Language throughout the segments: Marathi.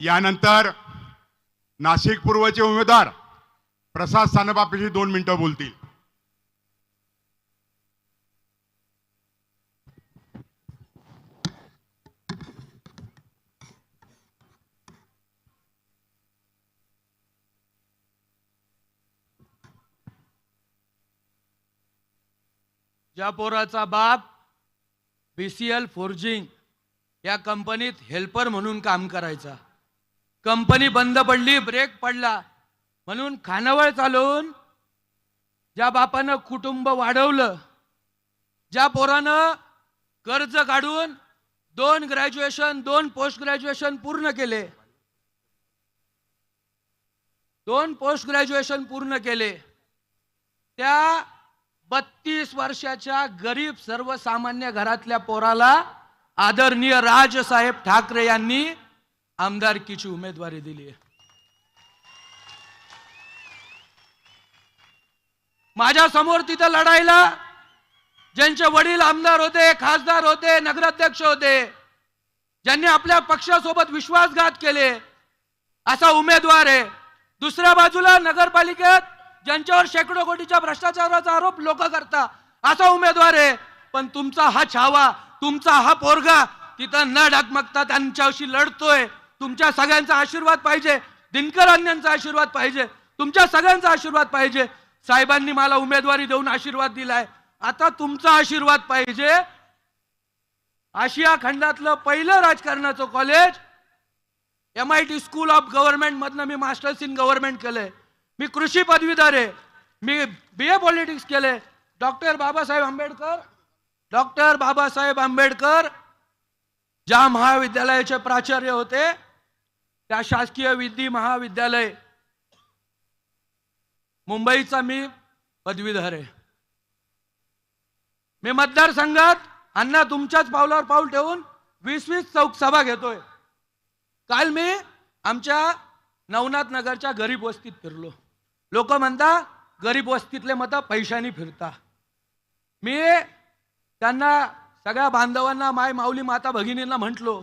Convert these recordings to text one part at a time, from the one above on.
यानंतर नाशिक पूर्वचे उमेदवार प्रसाद सानबापेशी दोन मिनिटं बोलतील. ज्या पोराचा बाप बी सी एल फोर्जिंग या कंपनीत हेल्पर म्हणून काम करायचा. कंपनी बंद पडली ब्रेक पडला. म्हणून खानावळ चालवून ज्या बापानं कुटुंब वाढवलं ज्या पोरानं कर्ज काढून दोन ग्रॅज्युएशन दोन पोस्ट ग्रॅज्युएशन पूर्ण केले दोन पोस्ट ग्रॅज्युएशन पूर्ण केले त्या बत्तीस वर्षाच्या गरीब सर्वसामान्य घरातल्या पोराला आदरणीय राजसाहेब ठाकरे यांनी आमदारकीची उमेदवारी दिली आहे. माझ्यासमोर तिथं लढायला ज्यांचे वडील आमदार होते खासदार होते नगराध्यक्ष होते ज्यांनी आपल्या पक्षासोबत विश्वासघात केले असा उमेदवार आहे. दुसऱ्या बाजूला नगरपालिकेत ज्यांच्यावर शेकडो कोटीच्या भ्रष्टाचाराचा आरोप लोक करता असा उमेदवार आहे. पण तुमचा हा छावा तुमचा हा पोरगा तिथं न डगमगता त्यांच्याशी लढतोय. तुमच्या सगळ्यांचा आशीर्वाद पाहिजे. दिनकर अण्णांचा आशीर्वाद पाहिजे. तुमच्या सगळ्यांचा आशीर्वाद पाहिजे. साहेबांनी मला उमेदवारी देऊन आशीर्वाद दिलाय. आता तुमचा आशीर्वाद पाहिजे. आशिया खंडातलं पहिलं राजकारणाचं college M I T school of government मधनं मी मास्टर्स इन गव्हर्नमेंट केलंय. मी कृषी पदवीधर आहे. मी बी ए पॉलिटिक्स केले डॉक्टर बाबासाहेब आंबेडकर डॉक्टर बाबासाहेब आंबेडकर ज्या महाविद्यालयाचे प्राचार्य होते त्या शासकीय विधी महाविद्यालय. मुंबईचा मी पदवीधर आहे. मी मतदारसंघात अण्णा तुमच्याच पावलावर पाऊल ठेवून वीस वीस चौक सभा घेतोय. काल मी आमच्या नवनाथ नगरच्या गरीब वस्तीत फिरलो. लोक म्हणता गरीब वस्तीतले मत पैशानी फिरता. मी त्यांना सगळ्या बांधवांना माय माऊली माता भगिनींना म्हटलो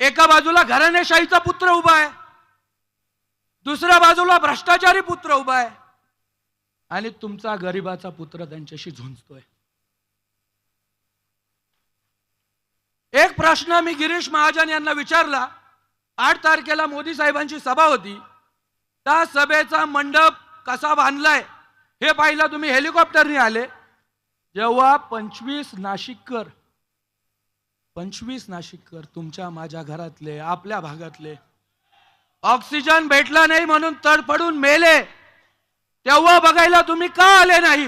एका बाजूला घराणेशाहीचा पुत्र उभा आहे. दुसऱ्या बाजूला भ्रष्टाचारी पुत्र उभा आहे. आणि तुमचा गरिबाचा पुत्र त्यांच्याशी झुंजतोय. एक प्रश्न मी गिरीश महाजन यांना विचारला. आठ तारखेला मोदी साहेबांची सभा होती. त्या सभेचा मंडप कसा बांधलाय हे पाहिलं तुम्ही हेलिकॉप्टरने आले. जेव्हा पंचवीस नाशिककर पंचवीस नाशिककर तुमच्या माझ्या घरातले आपल्या भागातले. ऑक्सिजन भेटला नाही म्हणून तडफडून मेले. तेव्हा बघायला तुम्ही का आले नाही?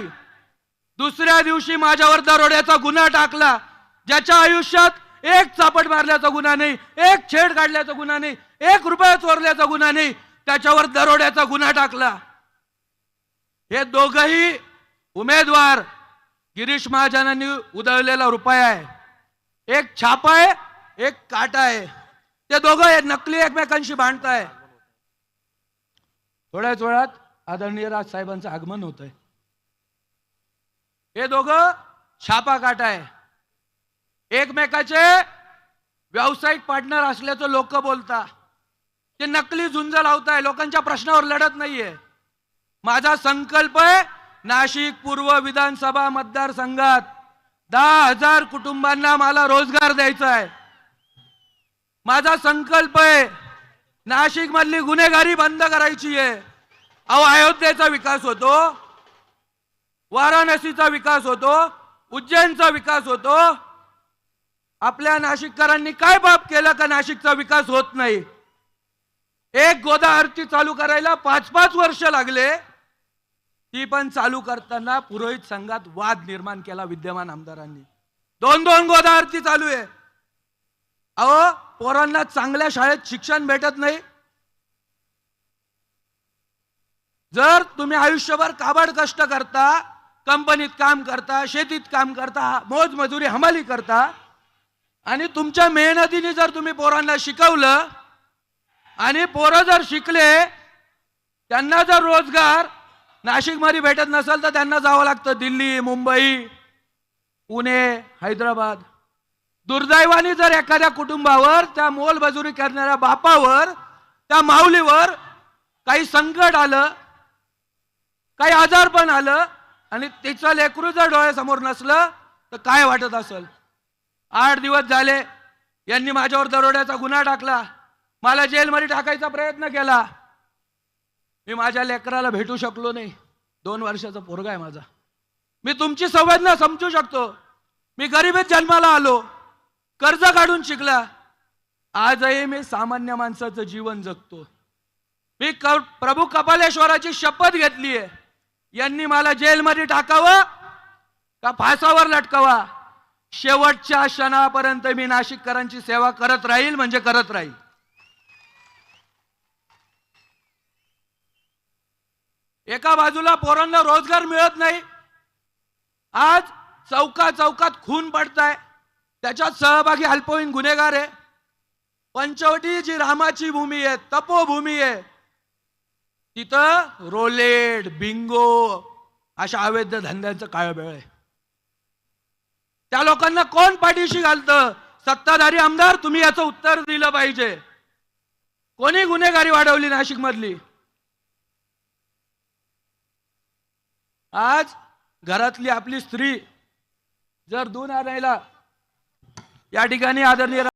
दुसऱ्या दिवशी माझ्यावर दरोड्याचा गुन्हा टाकला ज्याच्या आयुष्यात एक चापट मारल्याचा गुन्हा नाही एक छेड काढल्याचा गुन्हा नाही एक रुपया चोरल्याचा गुन्हा नाही त्याच्यावर दरोड्याचा गुन्हा टाकला. हे दोघही उमेदवार गिरीश महाजनांनी उधळलेला रुपया आहे. एक छापा आहे एक काटा आहे. ते दोघं नकली एकमेकांशी भांडताय. थोड्याच वेळात आदरणीय राजसाहेबांचं आगमन होत आहे हे दोघं छापा काटा आहे. एकमेकाचे व्यावसायिक पार्टनर असल्याचं लोक बोलता. ते नकली झुंज लावताय लोकांच्या प्रश्नावर लढत नाहीये. माझा संकल्प आहे नाशिक पूर्व विधानसभा मतदारसंघात दहा हजार कुटुंबांना मला रोजगार द्यायचा आहे माझा संकल्प आहे नाशिक मधली गुन्हेगारी बंद करायची आहे अहो अयोध्येचा विकास होतो वाराणसीचा विकास होतो उज्जैनचा विकास होतो. आपल्या नाशिककरांनी काय बाप केलं का नाशिकचा विकास होत नाही? एक गोदा आरती चालू करायला पाच पाच वर्ष लागले. ती पण चालू करताना पुरोहित संघात वाद निर्माण केला विद्यमान आमदारांनी. दोन दोन गोदावरती चालू आहे. अहो पोरांना चांगल्या शाळेत शिक्षण भेटत नाही. जर तुम्ही आयुष्यभर काबड कष्ट करता कंपनीत काम करता शेतीत काम करता मोज मजुरी हमाली करता आणि तुमच्या मेहनतीने जर तुम्ही पोरांना शिकवलं आणि पोरं जर शिकले त्यांना जर रोजगार नाशिकमध्ये भेटत नसेल तर त्यांना जावं लागतं. दिल्ली मुंबई पुणे हैदराबाद. दुर्दैवाने जर एखाद्या कुटुंबावर त्या मोलमजुरी करणाऱ्या बापावर त्या माऊलीवर काही संकट आलं काही आजारपण आलं आणि तिचं लेकरू जर डोळ्यासमोर नसलं तर काय वाटत असेल? आठ दिवस झाले यांनी माझ्यावर दरोड्याचा गुन्हा टाकला. मला जेलमध्ये टाकायचा प्रयत्न केला. मी माझ्या लेकराला भेटू शकलो नाही. दोन वर्षाचा पोरगा आहे माझा. मी तुमची संवेदना समजू शकतो. मी गरिबीत जन्माला आलो. कर्ज काढून शिकला. आजही मी सामान्य माणसाचं जीवन जगतो. मी क प्रभू कपालेश्वराची शपथ घेतली आहे. यांनी मला जेलमध्ये टाकावं का फासावर लटकावा? शेवटच्या क्षणापर्यंत मी नाशिककरांची सेवा करत राहील म्हणजे करत राहील. एका बाजूला पोरांना रोजगार मिळत नाही. आज चौका चौकात खून पडताय. त्याच्यात सहभागी अल्पवयीन गुन्हेगार आहे. पंचवटी जी रामाची भूमी आहे तपोभूमी आहे तिथं रोलेट बिंगो अशा अवैध धंद्यांचं काळबेळ आहे. त्या लोकांना कोण पाठीशी घालतं? सत्ताधारी आमदार तुम्ही याचं उत्तर दिलं पाहिजे. कोणी गुन्हेगारी वाढवली नाशिक मधली आज घरातली आपली स्त्री जर दूध आणायला या ठिकाणी आदरणीय